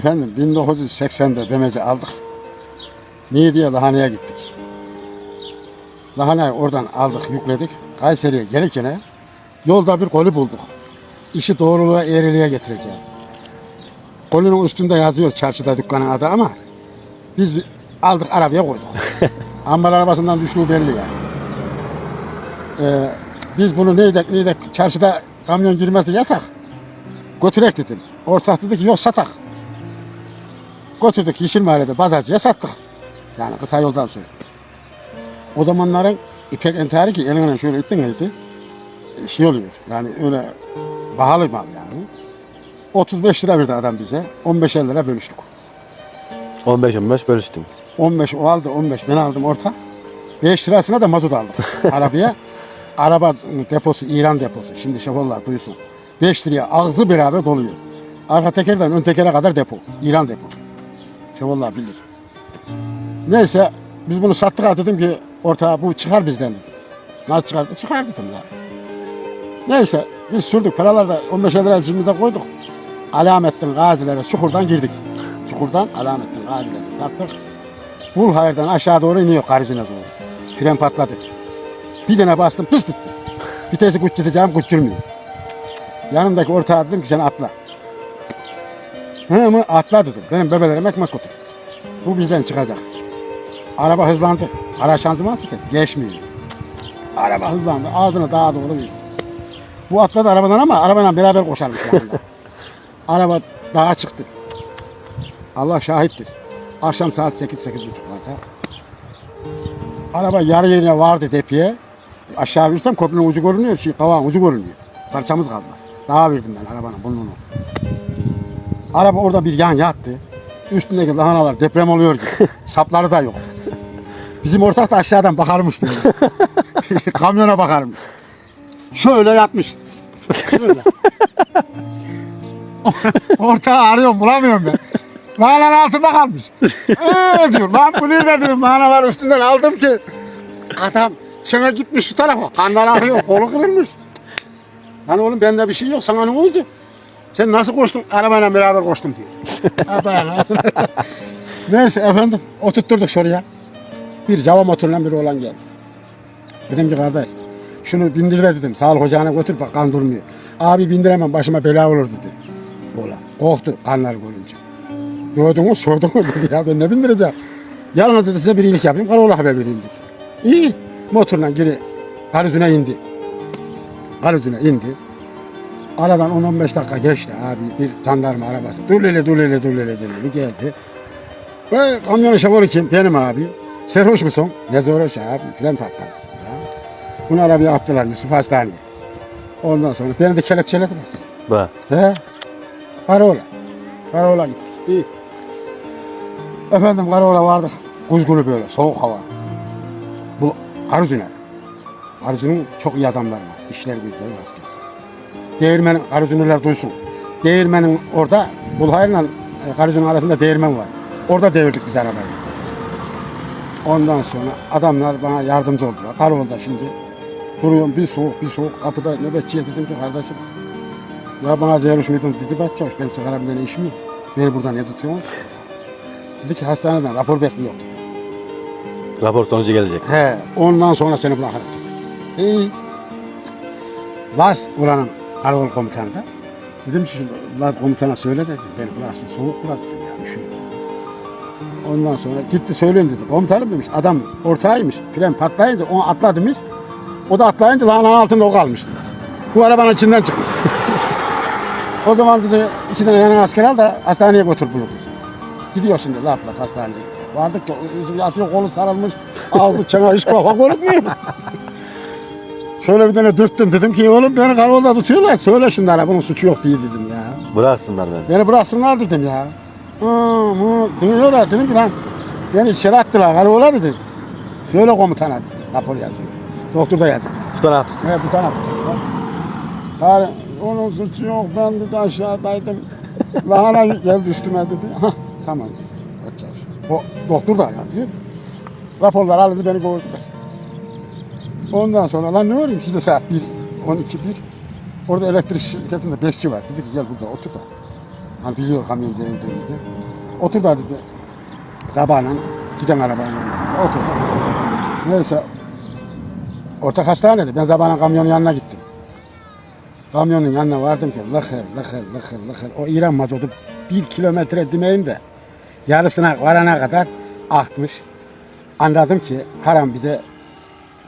Efendim 1980'de demeci aldık. Niye diye Lahana'ya gittik. Lahana'yı oradan aldık, yükledik. Kayseri'ye gelirken yolda bir koli bulduk. İşi doğruluğa, eğriliğe getireceğim. Kolinin üstünde yazıyor çarşıda dükkanın adı ama biz aldık arabaya koyduk. Ambar arabasından düştüğü belli yani. Ee, biz bunu neydek neydek çarşıda kamyon girmesi yasak. Götürek dedim. Ortak dedi ki yok satak. Götürdük Yeşil Mahalle'de pazarcıya sattık. Yani kısa yoldan sonra. O zamanların ipek entari ki eline şöyle ittin miydi? Şey oluyor yani öyle pahalı mal yani. 35 lira verdi adam bize. 15 lira bölüştük. 15-15 bölüştüm. 15 o aldı 15 ben aldım ortak. 5 lirasına da mazot aldık arabaya. Araba deposu İran deposu. Şimdi şoförler duysun. 5 liraya ağzı beraber doluyor. Arka tekerden ön tekere kadar depo. İran depo. Şoförler bilir. Neyse biz bunu sattık ha dedim ki ortağa bu çıkar bizden dedim. Nasıl çıkar? Çıkar dedim ya. Neyse biz sürdük paraları da 15 lira cebimize koyduk. Alamettin gazilere çukurdan girdik. Çukurdan Alamettin gazilere sattık. Bulhayır'dan aşağı doğru iniyor karıcına doğru. Fren patladı. Bir tane bastım pıs tuttu. Vitesi küçülteceğim küçülmüyor. Yanımdaki ortağa dedim ki sen atla. Hı mı atla dedim. Benim bebelerim ekmek götür. Bu bizden çıkacak. Araba hızlandı. Ara şanzıman vites geçmiyor. Cık, cık. Araba hızlandı. Ağzını dağa doğru verdi. Bu atladı arabadan ama arabayla beraber koşarmış. Araba dağa çıktı. Cık, cık. Allah şahittir. Akşam saat 8 sekiz buçuklarda. Araba yarı yerine vardı depiye. Aşağı versem köprünün ucu görünüyor, şey, kavağın ucu görünüyor. Parçamız kalmaz. Daha verdim ben arabanın burnunu. Araba orada bir yan yattı. Üstündeki lahanalar deprem oluyor gibi. Sapları da yok. Bizim ortak da aşağıdan bakarmış böyle. Kamyona bakarmış. Şöyle yatmış. Şöyle. Ortağı arıyorum bulamıyorum ben. Lahananın altında kalmış. Eee diyor. Lan bu nerede dedim. Lahana var üstünden aldım ki. Adam sana gitmiş şu tarafa. Kanlar akıyor. Kolu kırılmış. Lan oğlum bende bir şey yok. Sana ne oldu? Sen nasıl koştun? Arabayla beraber koştum diyor. Arabayla. Neyse efendim. Oturtturduk şuraya. Bir cava motorla bir oğlan geldi. Dedim ki kardeş şunu bindir de dedim. Sağlık ocağına götür bak kan durmuyor. Abi bindiremem başıma bela olur dedi. Oğlan korktu kanlar görünce. Gördün mü sordun mu dedi ya ben ne bindireceğim. Yalnız dedi size bir iyilik yapayım karaoğlu haber vereyim dedi. İyi motorla geri karıcına indi. Karıcına indi. Aradan 10-15 dakika geçti abi bir jandarma arabası. Dur hele dur hele geldi. Ve kamyonun şoförü kim? Benim abi. Serhoş musun? Ne sarhoş abi? Fren patladı. Bunu arabaya attılar Yusuf Hastaneye. Ondan sonra beni de kelepçelediler. Bak. He? Karaoğlan. Karaoğlan gittik. İyi. Efendim Karaoğlan vardık. Kuzgulu böyle soğuk hava. Bu Arzuner. Arzu'nun çok iyi adamları var. İşler güçleri rast gelsin. Değirmenin, Arzunerler duysun. Değirmenin orada Bulhayır'la e, Karıcı'nın arasında değirmen var. Orada devirdik biz arabayı. Ondan sonra adamlar bana yardımcı oldular. Karaoğlu'da şimdi duruyorum bir soğuk bir soğuk kapıda nöbetçiye dedim ki kardeşim ya bana Zeyruş Metin dedi Batçavuş ben sigara bilene içmiyorum. Beni burada ne tutuyorsun? Dedi ki hastaneden rapor bekliyor. Rapor sonucu gelecek. He, ondan sonra seni bırakırım dedi. İyi. Laz oranın karakol komutanı da. Dedim ki Laz komutana söyle dedi. Beni bıraksın soğuk bırak dedim ya üşüyorum. Ondan sonra gitti söyleyeyim dedi. Komutanım demiş adam ortağıymış. Fren patlayınca onu atla demiş. O da atlayınca lahananın altında o kalmış. Bu arabanın içinden çıkmış. o zaman dedi iki tane yanına asker al da hastaneye götür bunu. Gidiyor şimdi laf laf hastaneye. Vardık yüzü yatıyor kolu sarılmış. Ağzı çene hiç kafa görünmüyor. Şöyle bir tane dürttüm dedim ki oğlum beni karakolda tutuyorlar. Söyle şunlara bunun suçu yok diye dedim ya. Bıraksınlar beni. Beni bıraksınlar dedim ya. Hı dinliyorlar dedim ki lan beni içeri attılar karakola dedim. Söyle komutana dedim. Rapor yazıyor. Doktor da yazıyor. Tutanak tut. Evet tutuyor. Bari onun suçu yok ben dedi aşağıdaydım. Lahana geldi üstüme dedi. Hah tamam dedi. O doktor da yazıyor. Raporlar aldı beni kovdular. Ondan sonra lan ne olayım size saat 1, 12, 1. Orada elektrik şirketinde bekçi var. Dedi ki gel burada otur da. Hani biliyor kamyon devirdiğimizi. Otur da dedi. Sabahla giden arabanın. Otur. Neyse. Ortak hastanede. Ben sabahla kamyonun yanına gittim. Kamyonun yanına vardım ki lıkır lıkır lıkır lıkır. O İran mazotu bir kilometre demeyeyim de yarısına varana kadar aktmış. Anladım ki haram bize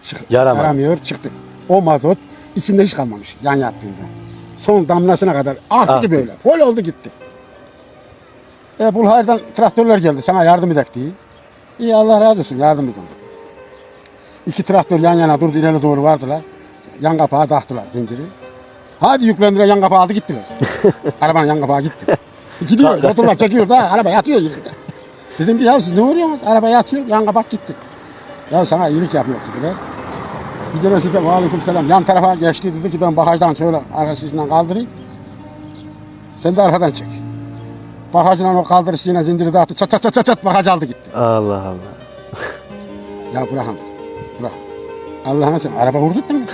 çık Yaramadı. yaramıyor çıktı. O mazot içinde hiç kalmamış yan yattığında. Son damlasına kadar aktı Aktı. böyle. Pol oldu gitti. E Bulhar'dan traktörler geldi sana yardım edek diye. İyi Allah razı olsun yardım edin. dedi. İki traktör yan yana durdu ileri doğru vardılar. Yan kapağı taktılar zinciri. Hadi yüklendiler yan kapağı aldı gittiler. Arabanın yan kapağı gitti. Gidiyor motorlar çekiyor da araba yatıyor yerinde. Dedim ki ya siz ne vuruyorsunuz? Araba yatıyor yan kapak gitti. Ya sana iyilik yapıyor dediler. Bir tanesi de aleyküm selam yan tarafa geçti dedi ki ben bagajdan şöyle arkasından kaldırayım. Sen de arkadan çek. Bagajından o kaldırışıyla zinciri dağıttı. Çat çat çat çat çat bagaj aldı gitti. Allah Allah. Ya bırakın. Bırak. Allah'ına sen araba vurduttun mu?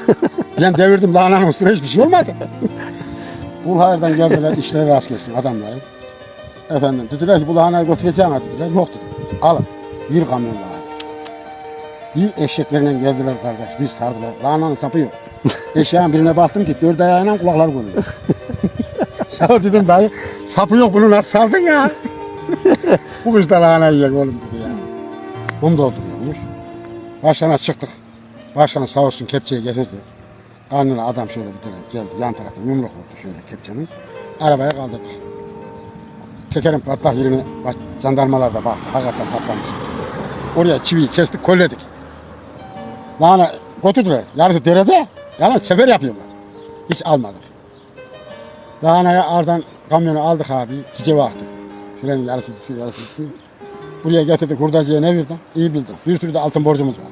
ben devirdim dağların üstüne hiçbir şey olmadı. Bulhar'dan geldiler işleri rast gelsin adamların. Efendim dediler ki bu lahanayı götüreceğim dediler. Yok dedim. Alın. Bir kamyon lahana. Bir eşeklerine geldiler kardeş. Biz sardılar. Lahananın sapı yok. Eşeğin birine baktım ki dört ayağıyla kulaklar görünüyor. ya dedim dayı sapı yok bunu nasıl sardın ya? bu kız da lahana yiyecek oğlum dedi ya. Kum dolduruyormuş. Başlarına çıktık. Başkan sağ olsun kepçeyi getirdi. Karnına adam şöyle bir tane geldi yan tarafta yumruk vurdu şöyle kepçenin. Arabaya kaldırdık. Tekerin patlak yerine baş, jandarmalar da baktı. Hakikaten patlamış. Oraya çiviyi kestik, kolledik. Lahana götürdüler. Yarısı derede. Yani sefer yapıyorlar. Hiç almadık. Lahanayı aradan kamyonu aldık abi. Çiçeğe baktık. Frenin yarısı tutuyor, yarısı tutuyor. Buraya getirdik hurdacıya ne verdin? İyi bildin. Bir sürü de altın borcumuz var.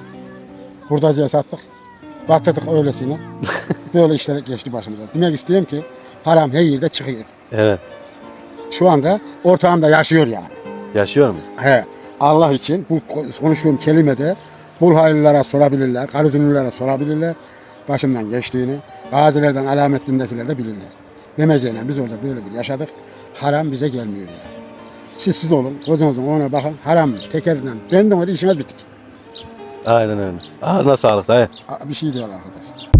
Hurdacıya sattık. Batırdık öylesine. Böyle işler geçti başımıza. Demek istiyorum ki haram her yerde çıkıyor. Evet. Şu anda ortağımda yaşıyor yani. Yaşıyor mu? He, Allah için bu konuştuğum kelimede Bulhaylılara sorabilirler, Karuzunlulara sorabilirler. Başımdan geçtiğini, gazilerden, alamettindekiler de bilirler. Demeceğine biz orada böyle bir yaşadık. Haram bize gelmiyor yani. Siz siz olun, gözünüzün ona bakın. Haram tekerinden döndüm hadi işiniz bittik. Aynen öyle. Ağzına sağlık dayı. Bir şey değil arkadaş.